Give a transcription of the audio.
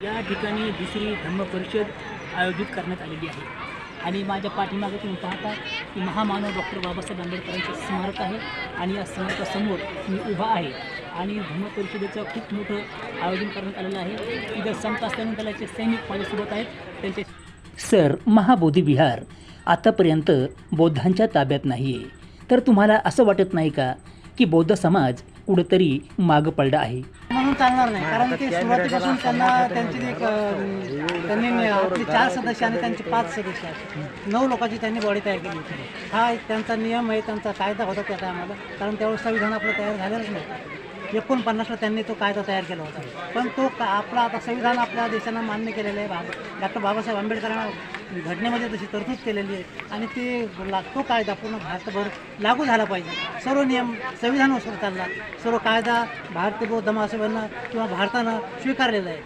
या ठिकाणी दुसरी धम्म परिषद आयोजित करण्यात आलेली आहे. आणि माझ्या पाठीमागे तुम्ही पाहता की महामानव डॉक्टर बाबासाहेब आंबेडकरांचं स्मारक आहे आणि या स्मारकासमोर मी उभा आहे. आणि धम्म परिषदेचं खूप मोठं आयोजन करण्यात आलेलं आहे. इथं संत असल्याने दलाचे सैनिक माझ्यासोबत आहेत. त्यांचे सर महाबोधी विहार आतापर्यंत बौद्धांच्या ताब्यात नाही आहे तर तुम्हाला असं वाटत नाही का की बौद्ध समाज कुठंतरी मागं पडला आहे? म्हणून चालणार नाही. कारण ते सुरुवातीपासून त्यांना त्यांची एक अं, त्यांनी आपली चार सदस्य आणि त्यांचे पाच सदस्य आहेत नऊ लोकांची त्यांनी बॉडी तयार केली होती. हा एक त्यांचा नियम आहे त्यांचा कायदा होता त्या टायमाला. कारण त्यावेळेस संविधान आपलं तयार झालेलंच नाही एकोणपन्नासला त्यांनी तो कायदा तयार केला होता. पण तो का आपला आता संविधान आपल्या देशानं मान्य केलेलं आहे. बाबा डॉक्टर बाबासाहेब आंबेडकरांना घटनेमध्ये तशी तरतूद केलेली आहे. आणि ते ला तो कायदा पूर्ण भारतभर लागू झाला पाहिजे. सर्व नियम संविधानानुसार चालला. सर्व कायदा भारतीय बौद्ध महासभेनं किंवा भारतानं स्वीकारलेला आहे.